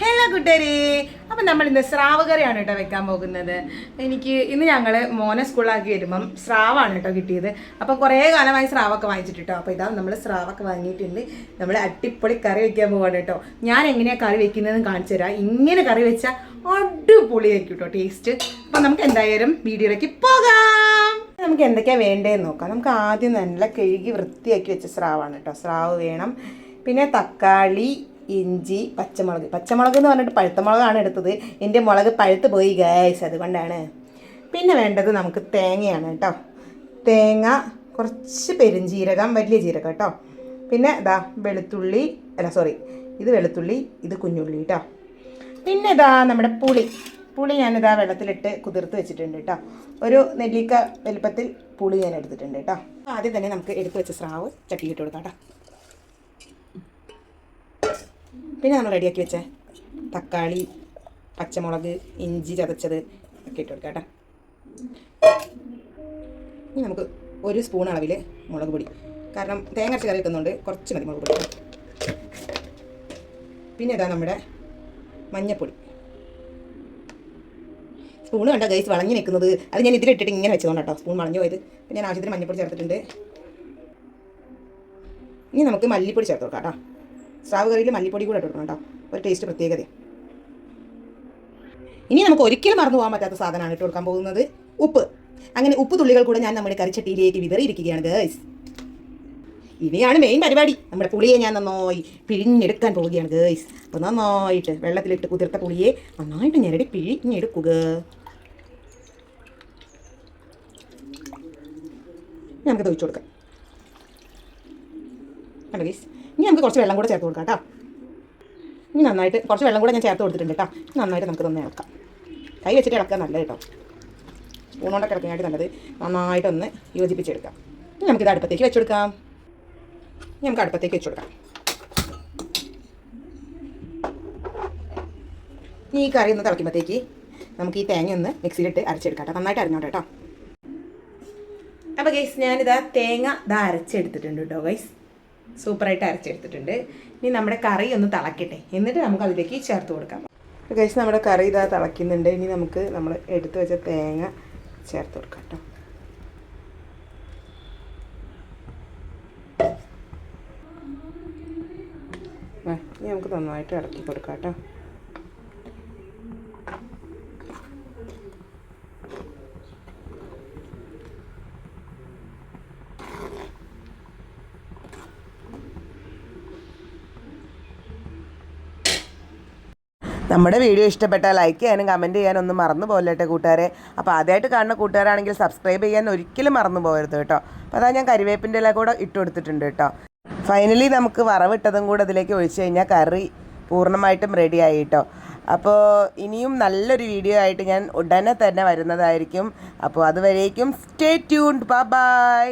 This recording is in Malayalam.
ഹലോ കൂട്ടുകാരി. അപ്പം നമ്മൾ ഇന്ന് സ്രാവ് കറിയാണ് കേട്ടോ വെക്കാൻ പോകുന്നത്. എനിക്ക് ഇന്ന് ഞങ്ങൾ മോനെ സ്കൂളാക്കി വരുമ്പം സ്രാവാണ് കേട്ടോ കിട്ടിയത്. അപ്പം കുറേ കാലമായി സ്രാവൊക്കെ വാങ്ങിച്ചിട്ട് കേട്ടോ അപ്പോൾ ഇതാ നമ്മൾ സ്രാവൊക്കെ വാങ്ങിയിട്ടുണ്ട്. നമ്മൾ അട്ടിപ്പൊളി കറി വെക്കാൻ പോവാണ് കേട്ടോ ഞാൻ എങ്ങനെയാണ് കറി വെക്കുന്നതെന്ന് കാണിച്ചു തരാം. ഇങ്ങനെ കറി വെച്ചാൽ അടിപൊളിയായിരിക്കും കേട്ടോ ടേസ്റ്റ്. അപ്പം നമുക്ക് എന്തായാലും വീഡിയോയിലേക്ക് പോകാം. നമുക്ക് എന്തൊക്കെയാണ് വേണ്ടതെന്ന് നോക്കാം. നമുക്ക് ആദ്യം നല്ല കഴുകി വൃത്തിയാക്കി വെച്ച സ്രാവാണ് കേട്ടോ സ്രാവ് വേണം. പിന്നെ തക്കാളി ഇഞ്ചി പച്ചമുളക്. പച്ചമുളക് എന്ന് പറഞ്ഞിട്ട് പഴുത്ത മുളകാണ് എടുത്തത്. എന്റെ മുളക് പഴുത്ത് പോയി ഗൈസ് അതുകൊണ്ടാണ്. പിന്നെ വേണ്ടത് നമുക്ക് തേങ്ങയാണ് കേട്ടോ. തേങ്ങ കുറച്ച് പെരുംജീരകം വലിയ ജീരകം കേട്ടോ. പിന്നെ ഇതാ വെളുത്തുള്ളി അല്ല സോറി ഇത് വെളുത്തുള്ളി ഇത് കുഞ്ഞുള്ളി കേട്ടോ. പിന്നെ ഇതാ നമ്മുടെ പുളി. പുളി ഞാനിതാ വെള്ളത്തിലിട്ട് കുതിർത്ത് വെച്ചിട്ടുണ്ട് കേട്ടോ. ഒരു നെല്ലിക്ക വലുപ്പത്തിൽ പുളി ഞാൻ എടുത്തിട്ടുണ്ട് കേട്ടോ. ആദ്യം തന്നെ നമുക്ക് എടുത്ത് വെച്ച സ്രാവ് ചട്ടിയിട്ട് കൊടുക്കാം കേട്ടോ. പിന്നെ നമ്മൾ റെഡിയാക്കി വെച്ച? തക്കാളി പച്ചമുളക് ഇഞ്ചി ചതച്ചത് ഒക്കെ ഇട്ട് കൊടുക്കാം കേട്ടോ. ഇനി നമുക്ക് ഒരു സ്പൂൺ അളവിൽ മുളക് പൊടി. കാരണം തേങ്ങ അരച്ച് കറി വെക്കുന്നുണ്ട് കുറച്ച് മതി മുളക് പൊടി. പിന്നെ ഇതാ നമ്മുടെ മഞ്ഞപ്പൊടി. സ്പൂൺ കണ്ട ഗൈസ് വളഞ്ഞു നിൽക്കുന്നത്. അത് ഞാൻ ഇതിലിട്ടിട്ട് ഇങ്ങനെ വെച്ചതുകൊണ്ട് കേട്ടോ സ്പൂൺ വളഞ്ഞു പോയത്. പിന്നെ ഞാൻ ആവശ്യത്തിന് മഞ്ഞപ്പൊടി ചേർത്തിട്ടുണ്ട്. ഇനി നമുക്ക് മല്ലിപ്പൊടി ചേർത്ത് കൊടുക്കാം കേട്ടോ സ്രാവ് കറിയിൽ മല്ലിപ്പൊടി കൂടെ ഇട്ട് കൊടുക്കണം കേട്ടോ. ഒരു ടേസ്റ്റ് പ്രത്യേകത ഇനി നമുക്ക് ഒരിക്കലും മറന്നു പോകാൻ പറ്റാത്ത സാധനമാണ് ഇട്ട് കൊടുക്കാൻ പോകുന്നത്. ഉപ്പ്. അങ്ങനെ ഉപ്പ് തുള്ളികൾ കൂടെ ഞാൻ നമ്മുടെ കറിച്ചട്ടിയിലേക്ക് വിതറിയിരിക്കുകയാണ് ഗേൾസ് ഇവയാണ് മെയിൻ പരിപാടി. നമ്മുടെ പുളിയെ ഞാൻ നന്നായി പിഴിഞ്ഞെടുക്കാൻ പോവുകയാണ് ഗേൾസ് അപ്പോൾ നന്നായിട്ട് വെള്ളത്തിലിട്ട് കുതിർത്ത പുളിയെ നന്നായിട്ട് ഞെരടി പിഴിഞ്ഞെടുക്കുക. നമുക്ക് ഒഴിച്ചു കൊടുക്കാം. കണ്ടോ ഗീസ് ഇനി നമുക്ക് കുറച്ച് വെള്ളം കൂടെ ചേർത്ത് കൊടുക്കാം കേട്ടോ. ഇനി നന്നായിട്ട് കുറച്ച് വെള്ളം കൂടെ ഞാൻ ചേർത്ത് കൊടുത്തിട്ടുണ്ട് കേട്ടോ. നന്നായിട്ട് നമുക്ക് തന്നെ ഇളക്കാം. കൈ വെച്ചിട്ട് ഇളക്കാൻ നല്ലത് കേട്ടോ. സ്പൂൺ കൊണ്ടൊക്കെ ഇളക്കാനായിട്ട് നല്ലത്. നന്നായിട്ടൊന്ന് യോജിപ്പിച്ചെടുക്കാം. ഇനി നമുക്കിത് അടുപ്പത്തേക്ക് വെച്ചെടുക്കാം ഇനി നമുക്ക് അടുപ്പത്തേക്ക് വെച്ചെടുക്കാം ഇനി ഈ കറി ഒന്ന് തിളയ്ക്കുമ്പോഴത്തേക്ക് നമുക്ക് ഈ തേങ്ങ ഒന്ന് മിക്സിയിലിട്ട് അരച്ചെടുക്കാം നന്നായിട്ട് അരഞ്ഞോട്ടെ കേട്ടോ. അപ്പോൾ ഗൈസ് ഞാനിതാ തേങ്ങ ഇതാ അരച്ചെടുത്തിട്ടുണ്ട് കേട്ടോ ഗൈസ് സൂപ്പറായിട്ട് അരച്ചെടുത്തിട്ടുണ്ട്. ഇനി നമ്മുടെ കറി ഒന്ന് തിളക്കട്ടെ. എന്നിട്ട് നമുക്ക് അതിലേക്ക് ചേർത്ത് കൊടുക്കാം. ഗൈസ് നമ്മുടെ കറി ഇതാ തിളയ്ക്കുന്നുണ്ട്. ഇനി നമുക്ക് നമ്മൾ എടുത്തു വെച്ച തേങ്ങ ചേർത്ത് കൊടുക്കാം കേട്ടോ. ഇനി നമുക്ക് നന്നായിട്ട് ഇളക്കി കൊടുക്കാം കേട്ടോ. നമ്മുടെ വീഡിയോ ഇഷ്ടപ്പെട്ടാൽ ലൈക്ക് ചെയ്യാനും കമന്റ് ചെയ്യാനും ഒന്നും മറന്നു പോകല്ലേട്ടെ കൂട്ടുകാരെ? അപ്പോൾ ആദ്യമായിട്ട് കാണുന്ന കൂട്ടുകാരാണെങ്കിൽ സബ്സ്ക്രൈബ് ചെയ്യാൻ ഒരിക്കലും മറന്നു പോകരുത് കേട്ടോ അപ്പോൾ അതാ ഞാൻ കരിവേപ്പിന്റെ ഇല കൂടെ ഇട്ട് കൊടുത്തിട്ടുണ്ട് കേട്ടോ ഫൈനലി നമുക്ക് വറവിട്ടതും കൂടെ അതിലേക്ക് ഒഴിച്ച് കഴിഞ്ഞാൽ കറി പൂർണമായിട്ടും റെഡി ആയി കേട്ടോ അപ്പോൾ ഇനിയും നല്ലൊരു വീഡിയോ ആയിട്ട് ഞാൻ ഉടനെ തന്നെ വരുന്നതായിരിക്കും. അപ്പോൾ അതുവരേക്കും സ്റ്റേ ട്യൂൺഡ് ബൈ